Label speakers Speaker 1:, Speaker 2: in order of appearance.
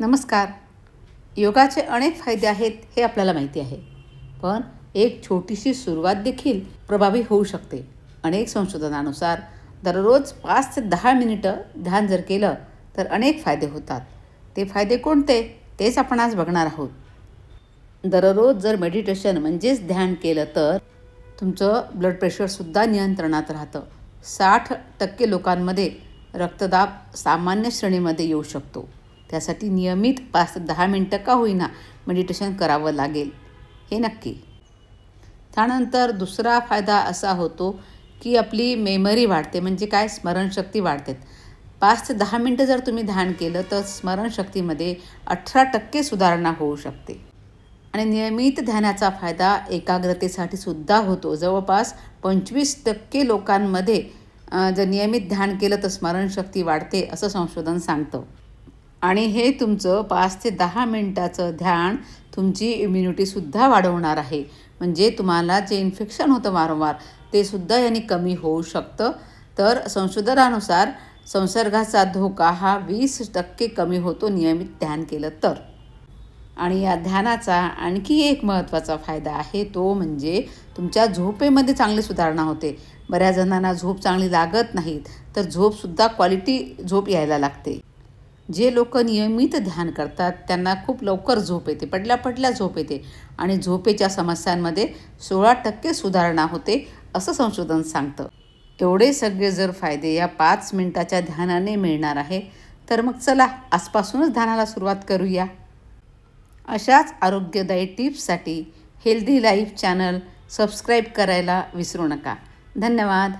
Speaker 1: नमस्कार. योगाचे अनेक फायदे आहेत हे आपल्याला माहिती आहे. पण एक छोटीशी सुरुवात देखील प्रभावी होऊ शकते. अनेक संशोधनानुसार दररोज पाच ते दहा मिनिटं ध्यान जर केलं तर अनेक फायदे होतात. ते फायदे कोणते? तेच आपण आज बघणार आहोत. दररोज जर मेडिटेशन म्हणजेच ध्यान केलं तर तुमचं ब्लड प्रेशरसुद्धा नियंत्रणात राहतं. साठ टक्के लोकांमध्ये रक्तदाब सामान्य श्रेणीमध्ये येऊ शकतो. त्यासाठी नियमित पाच ते दहा मिनटं का होईना मेडिटेशन करावं लागेल. हे नक्की. त्यानंतर दुसरा फायदा असा होतो की आपली मेमरी वाढते म्हणजे काय? स्मरणशक्ती वाढते. पाच ते दहा मिनटं जर तुम्ही ध्यान केलं तर स्मरणशक्तीमध्ये अठरा टक्के सुधारणा होऊ शकते. आणि नियमित ध्यानाचा फायदा एकाग्रतेसाठी सुद्धा होतो. जवळपास पंचवीस टक्के लोकांमध्ये जर नियमित ध्यान केलं तर स्मरणशक्ती वाढते असं संशोधन सांगतं. आणि हे तुमचं पाच ते दहा मिनटाचं ध्यान तुमची इम्युनिटीसुद्धा वाढवणार आहे. म्हणजे तुम्हाला जे इन्फेक्शन होतं वारंवार ते सुद्धा याने कमी होऊ शकतं. तर संशोधनानुसार संसर्गाचा धोका हा वीस टक्के कमी होतो नियमित ध्यान केलं तर. आणि या ध्यानाचा आणखी एक महत्त्वाचा फायदा आहे तो म्हणजे तुमच्या झोपेमध्ये चांगली सुधारणा होते. बऱ्याच जणांना झोप चांगली लागत नाहीत तर झोपसुद्धा क्वालिटी झोप यायला लागते. जे लोक नियमित ध्यान करतात त्यांना खूप लवकर झोप येते पडल्या पडल्या झोप येते. आणि झोपेच्या समस्यांमध्ये सोळा टक्के सुधारणा होते असं संशोधन सांगतं. एवढे सगळे जर फायदे या पाच मिनटाच्या ध्यानाने मिळणार आहे तर मग चला आजपासूनच ध्यानाला सुरुवात करूया. अशाच आरोग्यदायी टिप्ससाठी हेल्दी लाईफ चॅनल सबस्क्राईब करायला विसरू नका. धन्यवाद.